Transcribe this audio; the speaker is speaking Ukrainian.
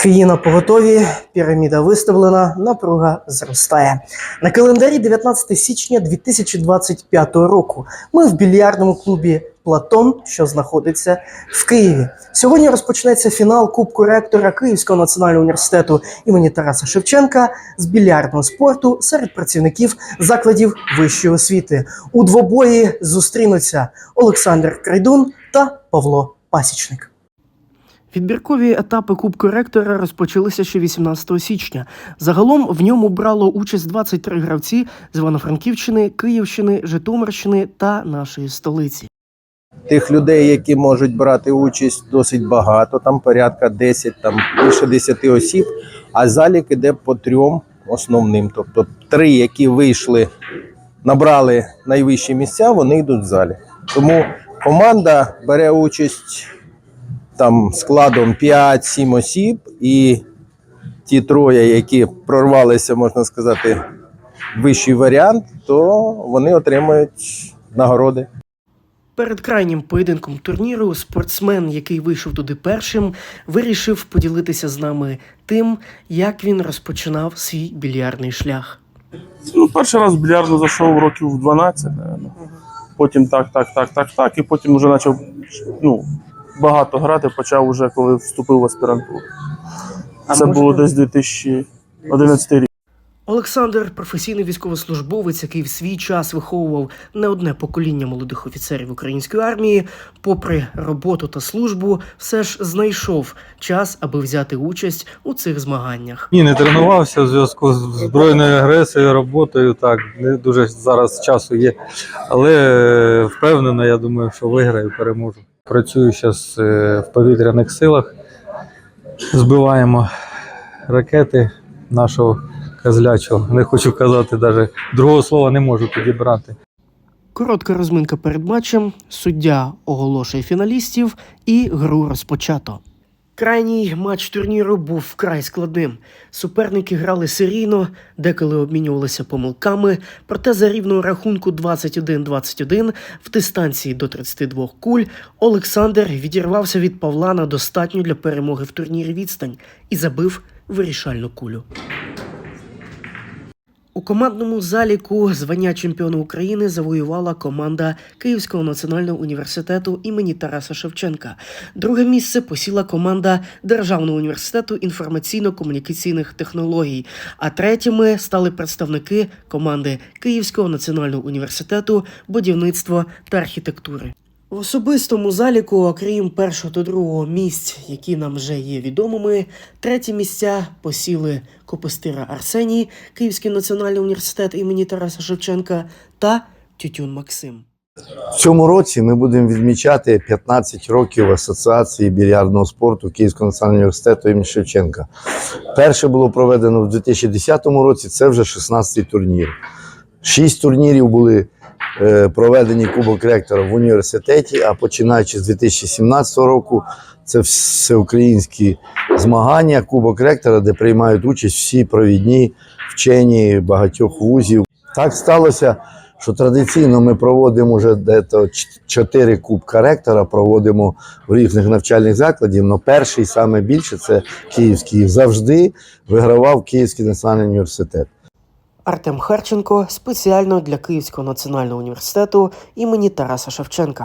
Київ на поготові, піраміда виставлена, напруга зростає. На календарі 19 січня 2025 року. Ми в більярдному клубі Платон, що знаходиться в Києві. Сьогодні розпочнеться фінал Кубку ректора Київського національного університету імені Тараса Шевченка з більярдного спорту серед працівників закладів вищої освіти. У двобої зустрінуться Олександр Крайдун та Павло Пасічник. Відбіркові етапи Кубку ректора розпочалися ще 18 січня. Загалом в ньому брало участь 23 гравці з Івано-Франківщини, Київщини, Житомирщини та нашої столиці. Тих людей, які можуть брати участь, досить багато, там порядка 10, там більше 10 осіб, а залік іде по трьом основним. Тобто три, які вийшли, набрали найвищі місця, вони йдуть в залі. Тому команда бере участь там складом 5-7 осіб, і ті троє, які прорвалися, можна сказати, вищий варіант, то вони отримують нагороди. Перед крайнім поєдинком турніру спортсмен, який вийшов туди першим, вирішив поділитися з нами тим, як він розпочинав свій більярдний шлях. Ну, перший раз в більярдну зайшов років в 12, напевно. Потім так, так, так, так, так. І потім вже почав ну, багато грати, почав уже, коли вступив в аспірантуру. Це було десь 2011 рік. Олександр професійний військовослужбовець, який в свій час виховував не одне покоління молодих офіцерів української армії. Попри роботу та службу, все ж знайшов час, аби взяти участь у цих змаганнях. Ні, не тренувався в зв'язку з збройною агресією, роботою. Так, не дуже зараз часу є. Але е, впевнено, я думаю, що виграю, переможу. Працюю зараз в повітряних силах, збиваємо ракети нашого козлячого. Не хочу казати, навіть другого слова не можу підібрати. Коротка розминка перед матчем, суддя оголошує фіналістів і гру розпочато. Крайній матч турніру був вкрай складним. Суперники грали серійно, деколи обмінювалися помилками, проте за рівного рахунку 21-21 в дистанції до 32 куль Олександр відірвався від Павла на достатню для перемоги в турнірі відстань і забив вирішальну кулю. У командному заліку звання чемпіона України завоювала команда Київського національного університету імені Тараса Шевченка. Друге місце посіла команда Державного університету інформаційно-комунікаційних технологій. А третіми стали представники команди Київського національного університету будівництва та архітектури. В особистому заліку, окрім першого та другого місць, які нам вже є відомими, треті місця посіли Копистира Арсеній, Київський національний університет імені Тараса Шевченка та Тютюн Максим. В цьому році ми будемо відмічати 15 років Асоціації більярдного спорту Київського національного університету імені Шевченка. Перше було проведено в 2010 році, це вже 16-й турнір. Шість турнірів були проведені Кубок ректора в університеті, а починаючи з 2017 року, це всеукраїнські змагання Кубок ректора, де приймають участь всі провідні вчені багатьох вузів. Так сталося, що традиційно ми проводимо вже дето чотири кубка ректора, проводимо в різних навчальних закладів. але перший саме більше це Київський завжди вигравав Київський національний університет. Артем Харченко спеціально для Київського національного університету імені Тараса Шевченка.